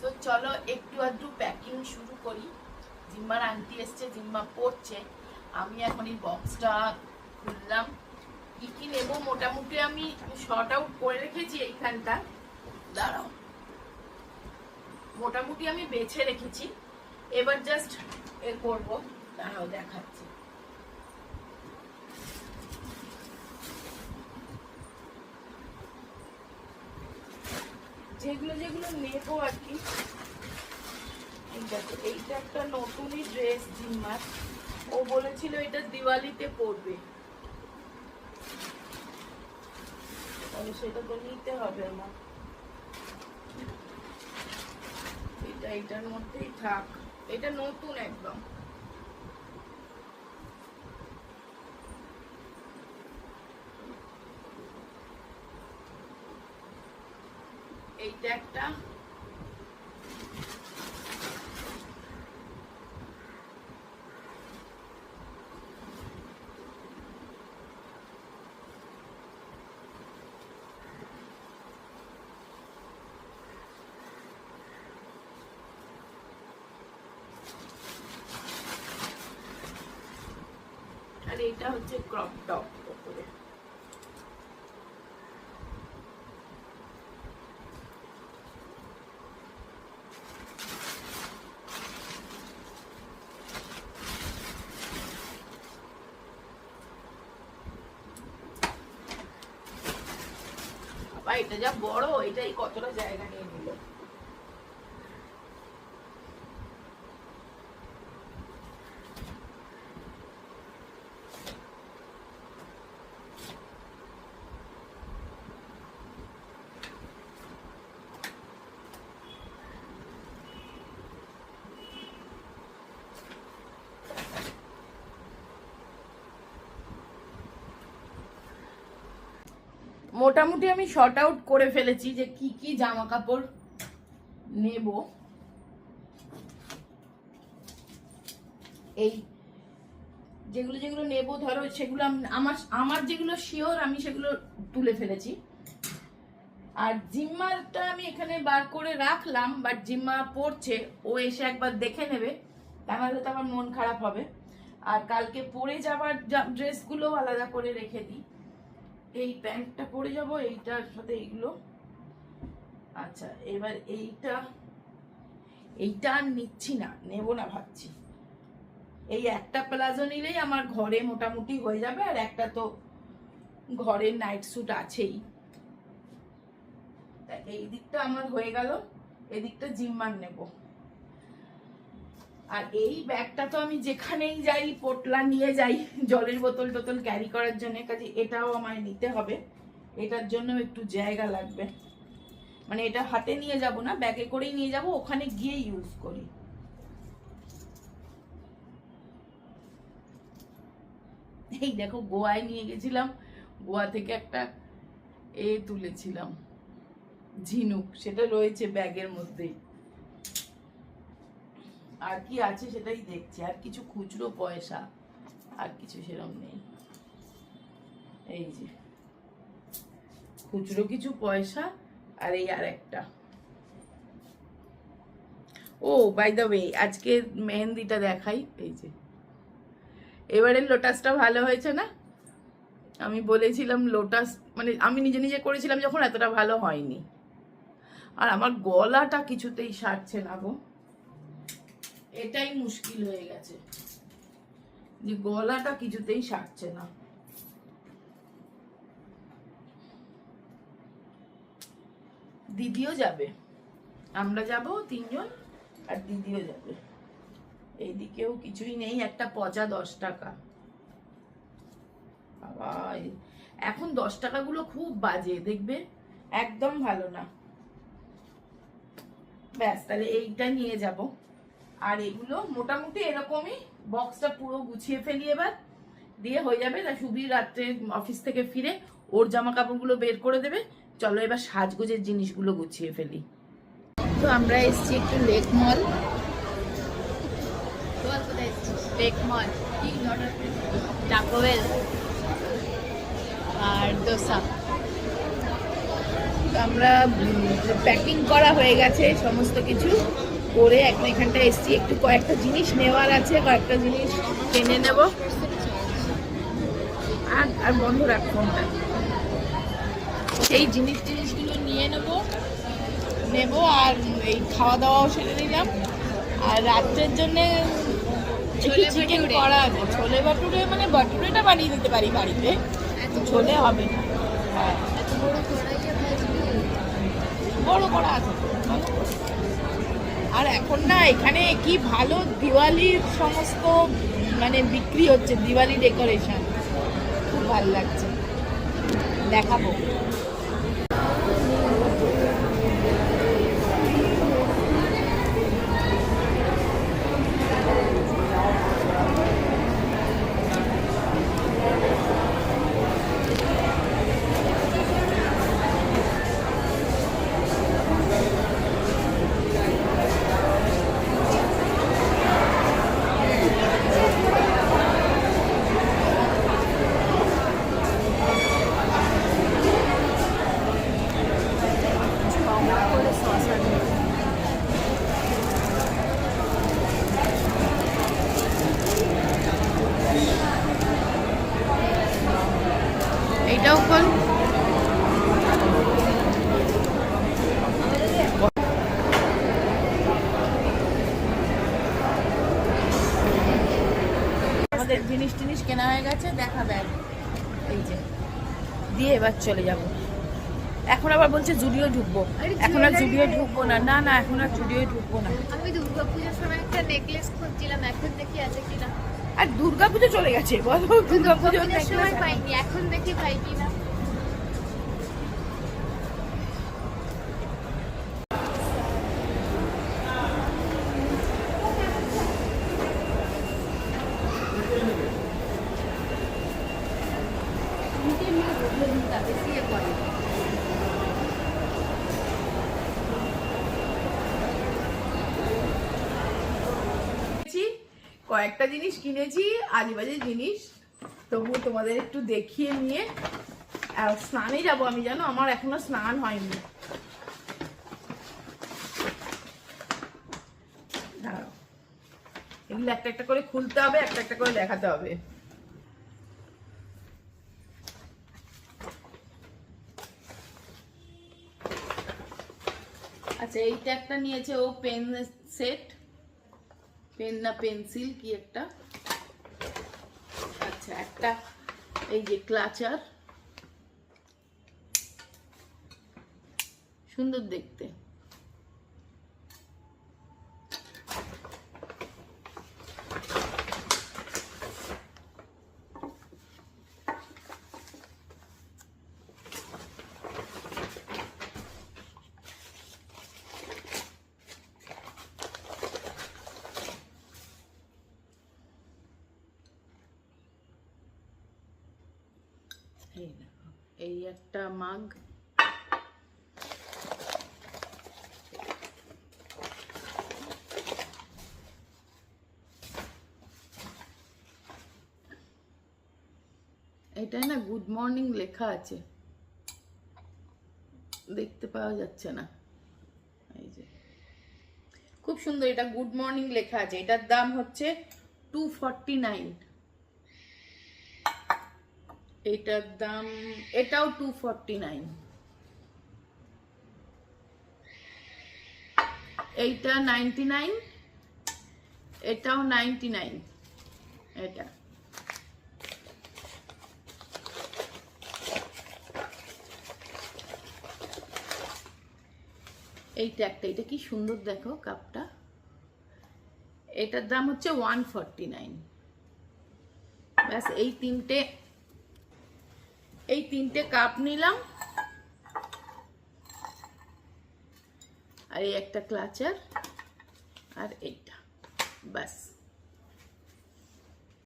তো চলো একটু আধটু প্যাকিং শুরু করি। জিম্মার আন্টি এসছে, জিম্মা পড়ছে। আমি এখন এই বক্সটা খুললাম। কি কি নেব মোটামুটি আমি শর্ট আউট করে রেখেছি এইখানটা। দাঁড়াও। মোটামুটি আমি বেছে রেখেছি। এবার জাস্ট এ করব। দাঁড়াও, দেখাচ্ছি। যেগুলো যেগুলো নেব আর কি। দেখো, এইটা একটা নতুনই ড্রেস জিম্মার। ও বলেছিল এটা দিওয়ালিতে পরবে। তাহলে সেটা তো নিতে হবে আমার এটা, এটার মধ্যেই থাক। এটা নতুন একদম। এইটা একটা। এটা হচ্ছে ক্রপ টপ উপরে বাবা এটা যা বড় এটাই কতটা জায়গা নিয়ে মোটামুটি আমি শর্ট আউট করে ফেলেছি যে কি কি জামা কাপড় নেব। এই যেগুলো যেগুলো নেব, ধরো সেগুলো আমার আমার যেগুলো শিওর আমি সেগুলো তুলে ফেলেছি। আর জিম্মারটা আমি এখানে বার করে রাখলাম বাট জিম্মা পড়ছে, ও এসে একবার দেখে নেবে, তাহলে তো আমার মন খারাপ হবে। আর কালকে পরে যাবার ড্রেসগুলো আলাদা করে রেখে দিই। এই প্যান্টটা পরে যাব, এইটার সাথে এইগুলো আচ্ছা এবার এইটা এইটা আর নিচ্ছি না, নেব না ভাবছি। এই একটা প্লাজো নিলেই আমার ঘরে মোটামুটি হয়ে যাবে, আর একটা তো ঘরের নাইট স্যুট আছেই। তা এই দিকটা আমার হয়ে গেল, এদিকটা জিম্মার নেব। আর এই ব্যাগটা তো আমি যেখানেই যাই, পোটলা নিয়ে যাই, জলের বোতল টোতল ক্যারি করার জন্য, কাজে এটাও আমায় নিতে হবে। এটার জন্য একটু জায়গা লাগবে। মানে এটা হাতে নিয়ে যাব না, ব্যাগে করেই নিয়ে যাব, ওখানে গিয়ে ইউজ করি। এই দেখো, গোয়ায় নিয়ে গেছিলাম। গোয়া থেকে একটা এ তুলেছিলাম, ঝিনুক, সেটা রয়েছে ব্যাগের মধ্যেই। আর কি আছে সেটাই দেখছি। আর কিছু খুচরো পয়সা, আর কিছু সেরকম নেই। এই যে, খুচরো কিছু পয়সা আর এই আর একটা। ও বাই দ্য ওয়ে আজকে মেহেন্দিটা দেখাই। এই যে, এবারের লোটাসটা ভালো হয়েছে না? আমি বলেছিলাম লোটাস মানে আমি নিজে নিজে করেছিলাম যখন এতটা ভালো হয়নি। আর আমার গলাটা কিছুতেই সারছে না গো। এটাই মুশকিল হয়ে গেছে। যে গলাটা কিছুতেই সারছে না। দিদিও যাবে। আমরা যাব তিনজন আর দিদিও যাবে। এইদিকেও কিছুই নেই, একটা পচা দশ টাকা। বাবা এখন দশ টাকাগুলো খুব বাজে, দেখবে? একদম ভালো না। ব্যাস, তাহলে এইটা নিয়ে যাব। আর এগুলো মোটামুটি এরকমই বক্সটা পুরো গুছিয়ে ফেলি এবার। দিয়ে হয়ে যাবে তা সুবীর রাত্রে অফিস থেকে ফিরে ওর জামা কাপড়গুলো বের করে দেবে। চলো এবার সাজগোজের জিনিসগুলো গুছিয়ে ফেলি। তো আমরা এসছি একটু লেক মল। লেক আর দোসা। আমরা প্যাকিং করা হয়ে গেছে সমস্ত কিছু। করে এখন এখানটা এসছি। একটু কয়েকটা জিনিস নেওয়ার আছে কয়েকটা জিনিস কিনে নেব। আর আর বন্ধ রাখ ফোনটা। সেই জিনিস জিনিসগুলো নিয়ে নেব। নেব আর এই খাওয়া দাওয়াও সেরে নিলাম। আর রাত্রের জন্যে ছোলে চিকেন। করা আছে। ছোলে বাটুরে মানে বাটুরেটা বানিয়ে দিতে পারি বাড়িতে। ছোলে হবে না। হ্যাঁ। বড় করা আছে। আর এখন না, এখানে কি ভালো দিওয়ালির সমস্ত মানে বিক্রি হচ্ছে, দিওয়ালি ডেকোরেশন খুব ভালো লাগছে। দেখাবো এইটাও কোন আমাদের জিনিস টিনিস কেনা হয়ে গেছে দেখা ব্যাগ এই যে দিয়ে এবার চলে যাব। এখন আবার বলছে জুডিও ঢুকবো। এখন আর জুডিও ঢুকবো না। না না এখন আর জুডিও ঢুকবো না। আমি দুর্গা পুজোর সময় একটা নেকলেস খুঁজছিলাম এখন দেখি আছে কিনা। আর দুর্গাপুজো চলে গেছে বলো দুর্গা পুজো সময় পাইনি এখন দেখি পাই কিনা বেশি এ করে কিনেছি কয়েকটা জিনিস কিনেছি, আজেবাজে জিনিস। তবু তোমাদের একটু দেখিয়ে নিয়ে স্নানে যাব আমি জানো, আমার এখনও স্নান হয়নি। এগুলো একটা একটা করে খুলতে হবে, একটা একটা করে দেখাতে হবে। আচ্ছা এইটা একটা নিয়েছে ও পেন সেট। পেন না পেন্সিল কি একটা? আচ্ছা একটা এই যে ক্লাচার। সুন্দর দেখতে। এই একটা মাগ। এটাই না গুড মর্নিং লেখা আছে। দেখতে পাওয়া যাচ্ছে না। এই যে। খুব সুন্দর এটা গুড মর্নিং লেখা আছে। এটার দাম হচ্ছে টু ফর্টি নাইন এটার দাম, এটাও টু ফর্টি নাইন এইটা নাইনটি নাইন এটাও নাইনটি নাইন এটা। এইটা একটা, এটা কি সুন্দর দেখো কাপটা। এটার দাম হচ্ছে ওয়ান ফর্টি নাইন ব্যাস, এই তিনটে এই তিনটে কাপ নিলাম। আর এই একটা ক্লাচার আর এইটা। ব্যাস।